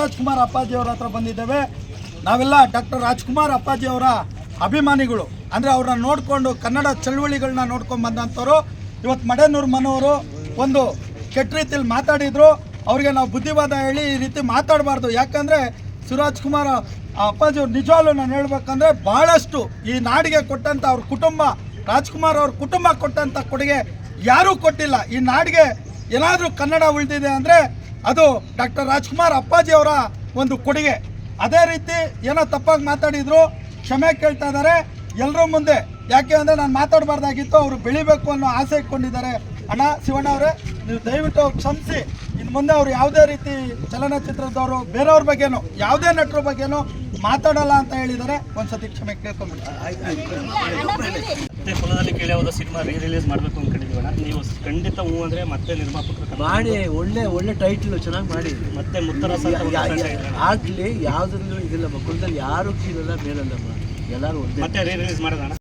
ರಾಜ್ಕುಮಾರ್ ಅಪ್ಪಾಜಿ ಅವರ ಹತ್ರ ಬಂದಿದ್ದೇವೆ. ನಾವೆಲ್ಲ ಡಾಕ್ಟರ್ ರಾಜ್ಕುಮಾರ್ ಅಪ್ಪಾಜಿ ಅವರ ಅಭಿಮಾನಿಗಳು. ಅಂದರೆ ಅವ್ರನ್ನ ನೋಡಿಕೊಂಡು ಕನ್ನಡ ಚಳುವಳಿಗಳನ್ನ ನೋಡ್ಕೊಂಡು ಬಂದಂಥವ್ರು. ಇವತ್ತು ಮಡೇನೂರು ಮನೋರು ಒಂದು ಕೆಟ್ಟ ರೀತಿಯಲ್ಲಿ ಮಾತಾಡಿದ್ರು. ಅವ್ರಿಗೆ ನಾವು ಬುದ್ಧಿವಾದ ಹೇಳಿ ಈ ರೀತಿ ಮಾತಾಡಬಾರ್ದು. ಯಾಕಂದರೆ ಶಿವರಾಜ್ ಕುಮಾರ್ ಅಪ್ಪಾಜಿ ಅವ್ರು ನಿಜವಾಗ್ಲೂ ನಾನು ಹೇಳ್ಬೇಕಂದ್ರೆ ಭಾಳಷ್ಟು ಈ ನಾಡಿಗೆ ಕೊಟ್ಟಂಥ ಅವ್ರ ಕುಟುಂಬ, ರಾಜ್ಕುಮಾರ್ ಅವ್ರ ಕುಟುಂಬ ಕೊಟ್ಟಂಥ ಕೊಡುಗೆ ಯಾರೂ ಕೊಟ್ಟಿಲ್ಲ. ಈ ನಾಡಿಗೆ ಏನಾದರೂ ಕನ್ನಡ ಉಳಿದಿದೆ ಅಂದರೆ ಅದು ಡಾಕ್ಟರ್ ರಾಜ್ಕುಮಾರ್ ಅಪ್ಪಾಜಿ ಅವರ ಒಂದು ಕೊಡುಗೆ. ಅದೇ ರೀತಿ ಏನೋ ತಪ್ಪಾಗಿ ಮಾತಾಡಿದ್ರು, ಕ್ಷಮೆ ಕೇಳ್ತಾ ಇದ್ದಾರೆ. ಎಲ್ಲರೂ ಮುಂದೆ. ಯಾಕೆ ಅಂದರೆ ನಾನು ಮಾತಾಡಬಾರ್ದಾಗಿತ್ತು, ಅವರು ಬೆಳಿಬೇಕು ಅನ್ನೋ ಆಸೆ ಇಟ್ಕೊಂಡಿದ್ದಾರೆ. ಅಣ್ಣ ಶಿವಣ್ಣ ಅವರೇ, ನೀವು ದಯವಿಟ್ಟು ಅವ್ರು ಕ್ಷಮಿಸಿ. ಇನ್ನು ಮುಂದೆ ಅವ್ರು ಯಾವುದೇ ರೀತಿ ಚಲನಚಿತ್ರದವರು, ಬೇರೆಯವ್ರ ಬಗ್ಗೆನೋ, ಯಾವುದೇ ನಟರ ಬಗ್ಗೆನೋ ಮಾತಾಡಲ್ಲ ಅಂತ ಹೇಳಿದ್ದಾರೆ. ಒಂದ್ಸತಿ ಕ್ಷಮೆ ಕೇಳ್ಕೊಂಡ್ಬಿಟ್ಟು ಮತ್ತೆ ಕುಲದಲ್ಲಿ ಕೇಳಿ ಹೋದ ಸಿನಿಮಾ ರೀ ರಿಲೀಸ್ ಮಾಡಬೇಕು ಅನ್ಕೊಂಡಿದ್ದೀವಣ್ಣ ನೀವು ಖಂಡಿತ ಹೂ ಅಂದರೆ ಮತ್ತೆ ನಿರ್ಮಾಪಕರು ಮಾಡಿ ಒಳ್ಳೆ ಒಳ್ಳೆ ಟೈಟ್ಲು ಚೆನ್ನಾಗಿ ಮಾಡಿ. ಮತ್ತೆ ಮುತ್ತರಸ ಆಗಲಿ ಯಾವುದ್ರಲ್ಲೂ ಇದಿಲ್ಲ ಮಕ್ಕಳದಲ್ಲಿ ಯಾರು ಕೀಳಲ್ಲ ಮೇಲಲ್ಲಮ್ಮ ಎಲ್ಲರೂ ಒಂದೇ. ಮತ್ತೆ ರೀ ರಿಲೀಸ್ ಮಾಡೋದಣ್ಣ